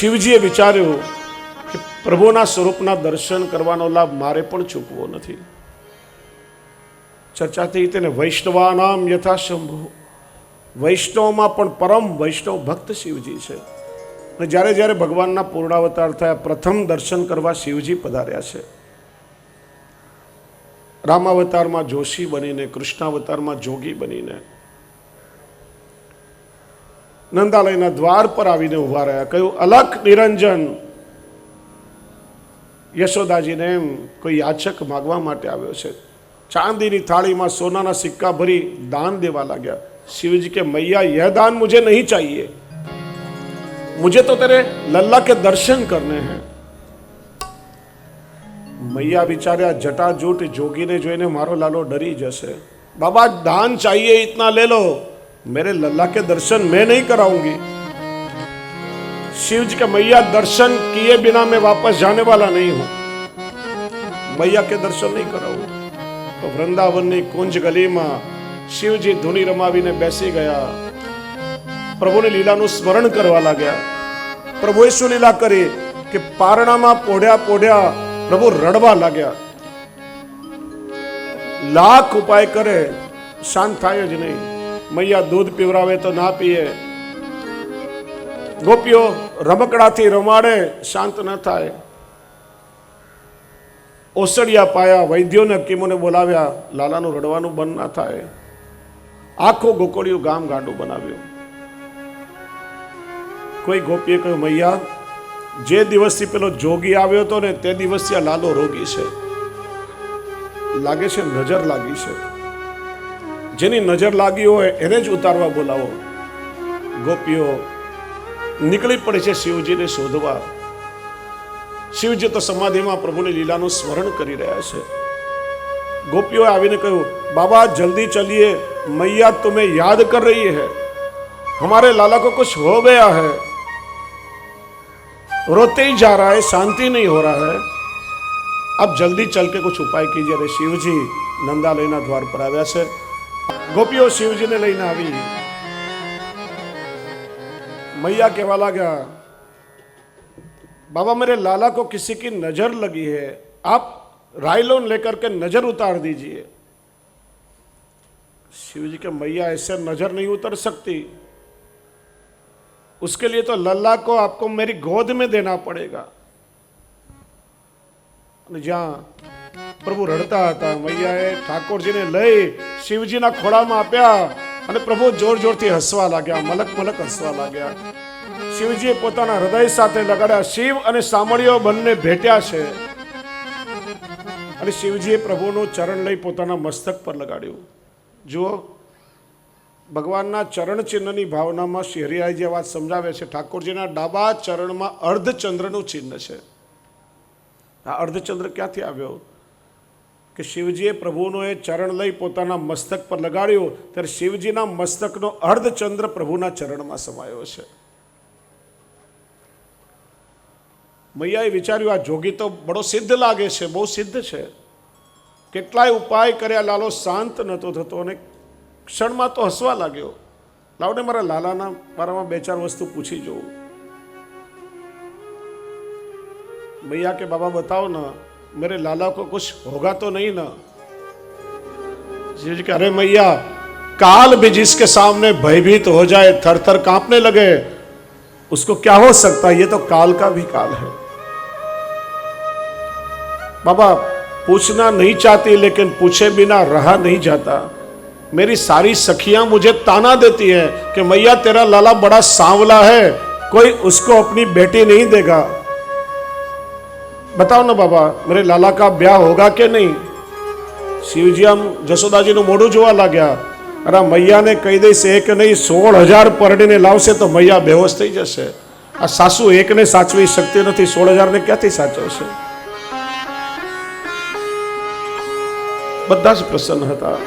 શિવજીએ વિચાર્યું કે પ્રભુના સ્વરૂપના દર્શન કરવાનો લાભ મારે પણ ચૂકવો નથી. ચર્ચા થઈ તેને વૈષ્ણવાનામ યથાશંભુ. વૈષ્ણવમાં પણ પરમ વૈષ્ણવ ભક્ત શિવજી છે. અને જ્યારે જ્યારે ભગવાનના પૂર્ણાવતાર થયા, પ્રથમ દર્શન કરવા શિવજી પધાર્યા છે. રામાવતારમાં જોશી બનીને, કૃષ્ણાવતારમાં જોગી બનીને નંદાલયના દ્વાર પર આવીને ઊભા રહ્યા. કહ્યું, અલખ નિરંજન. યશોદાજીને એમ કોઈ યાચક માગવા માટે આવ્યો છે. ચાંદીની થાળીમાં સોનાના સિક્કા ભરી દાન દેવા લાગ્યા. શિવજી કે, મૈયા, યહ દાન મુજે નહીં ચાહીએ. મુજે તો તેરે લલ્લા કે દર્શન કરને હે. મૈયા બિચાર્યા જટાજૂટ જોગીને જોઈને મારો લાલો ડરી જશે. બાબા, દાન ચાહીએ, ઇતના લે લો. मेरे लल्ला के दर्शन मैं नहीं कराऊंगी शिव जी के मैया दर्शन किए बिना मैं वापस जाने वाला नहीं हूं मैया के दर्शन नहीं कराऊंगा તો વૃંદાવનની કુંજ ગલીમાં શિવજી ધૂની રમાવીને બેસી ગયા પ્રભુની લીલાનું સ્મરણ કરવા લાગ્યા પ્રભુએ શું લીલા કરી કે પારણામાં પોઢ્યા પોઢ્યા પ્રભુ રડવા લાગ્યા લાખ ઉપાય કરે શાંત થાય જ નહીં મૈયા દૂધ પીવરાવે તો ના પીએ. ગોપીઓ રમકડાથી રમાડે, શાંત ન થાય. ઓસડિયા પાયા વૈદ્યોને હકીમોને બોલાવ્યા, લાલાનું રડવાનું બંધ ના થાય. આખો ગોકળિયું ગામ ગાંડું બનાવ્યું. કોઈ ગોપીએ કહ્યું, મૈયા, જે દિવસથી પેલો જોગી આવ્યો હતો ને, તે દિવસથી આ લાલો રોગી છે. લાગે છે નજર લાગી છે. જેની નજર લાગી હોય એને જ ઉતારવા બોલાવો ગોપીઓ નીકળી પડે છે શિવજીને શોધવા શિવજી તો સમાધિમાં પ્રભુની લીલાનું સ્મરણ કરી રહ્યા છે ગોપીઓએ આવીને કહ્યું બાબા જલ્દી ચલીએ મૈયા તુમે યાદ કર રહી હૈ हमारे लाला को कुछ हो गया है रोते ही जा रहा है शांति नहीं हो रहा है अब जल्दी चल के कुछ उपाय कीजिए अरे शिव जी नंदालयना द्वार पर आव्या है ગોપીઓ શિવજીને લઈને આવી मैया કહેવા લાગ્યા बाबा मेरे लाला को किसी की नजर लगी है आप रायलोन लेकर के नजर उतार दीजिए शिव जी के मैया ऐसे नजर नहीं उतर सकती उसके लिए तो लल्ला को आपको मेरी गोद में देना पड़ेगा અને જ્યાં પ્રભુ રડતા હતા. મૈયાએ ઠાકોરજીને લઈ શિવજીના ખોળામાં આપ્યા અને પ્રભુ જોર જોરથી હસવા લાગ્યા, મલક મલક હસવા લાગ્યા. શિવજીએ પોતાના હૃદય સાથે લગાડ્યા. શિવ અને સામળીઓ બંને ભેટ્યા છે. અને શિવજીએ પ્રભુનું ચરણ લઈ પોતાના મસ્તક પર લગાડ્યું. જુઓ, ભગવાનના ચરણ ચિહ્નની ભાવનામાં શેરિયાજી જે વાત સમજાવે છે, ઠાકોરજીના ડાબા ચરણમાં અર્ધચંદ્રનું ચિહ્ન છે. આ અર્ધચંદ્ર ક્યાંથી આવ્યો? કે શિવજીએ પ્રભુનો એ ચરણ લઈ પોતાના મસ્તક પર લગાડ્યો, ત્યારે શિવજીના મસ્તકનો અર્ધચંદ્ર પ્રભુના ચરણમાં સમાયો છે. મૈયાએ વિચાર્યું, આ જોગી તો બડો સિદ્ધ લાગે છે, બહુ સિદ્ધ છે. કેટલાય ઉપાય કર્યા, લાલો શાંત નહોતો થતો અને ક્ષણમાં તો હસવા લાગ્યો. લાવને મારા લાલાના મારામાં બે ચાર વસ્તુ પૂછી જોઉં. મૈયા કે, બાબા બતાવો ને मेरे लाला को कुछ होगा तो नहीं ना? जी कह अरे मैया, काल भी जिसके सामने भयभीत हो जाए थर थर कांपने लगे, उसको क्या हो सकता है? ये तो काल का भी काल है। बाबा, पूछना नहीं चाहती, लेकिन पूछे बिना रहा नहीं जाता। मेरी सारी सखियाँ मुझे ताना देती है कि, मैया, तेरा लाला बड़ा सांवला है, कोई उसको अपनी बेटी नहीं देगा। बताओ ना बाबा मेरे लाला का ब्याह होगा કે નહીં શિવજી આમ જશોદાજીનું મોઢું જોવા લાગ્યા અરે મૈયાને કહી દઈશ એક નહીં સોળ હજાર પરડીને લાવશે તો મૈયા બેહોશ થઈ જશે આ સાસુ એકને સાચવી શકતી નથી સોળ હજારને ક્યાંથી સાચવશે બધા જ પ્રસન્ન હતા